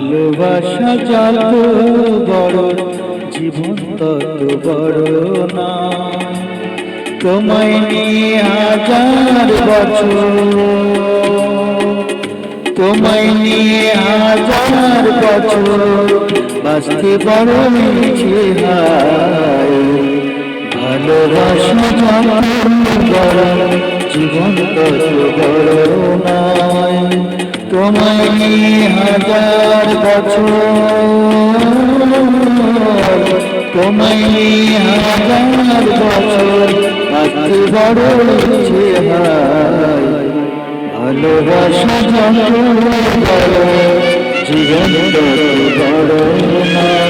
ভালোবাসা যত বড়, জীবন তত বড় না। তোমায় নিয়ে হাজার বছর, তোমায় নিয়ে হাজার বছর বাঁচতে বড় হয় ভালোবাসা যত বড়, জীবন তত বড় নয়। তোমায় হাজার বছর তোমায় হাজার বছর আজ বড় ভালোবাসা জীবন বড় নয়।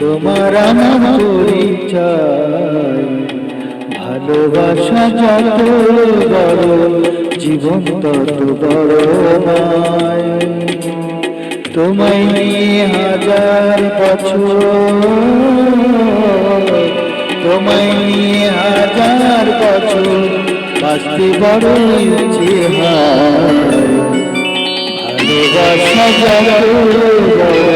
তোমার আমার পরিচয়। ভালোবাসা যত বড়, জীবন তত বড় নয়। তোমায় হাজার বছর। তোমায় হাজার বছর বাঁচতে বড় ইচ্ছে ভালোবাসা যত বড়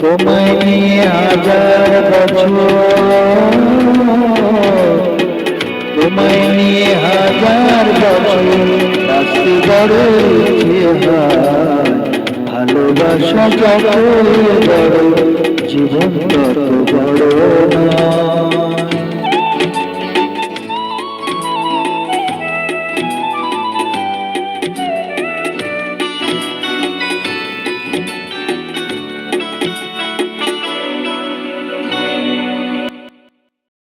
তোমায় নিয়ে হাজার বছর তোমায় নিয়ে হাজার বছর বাঁচতে বড় হয় ভালোবাসা যত বড় জীবন তত বড় নয়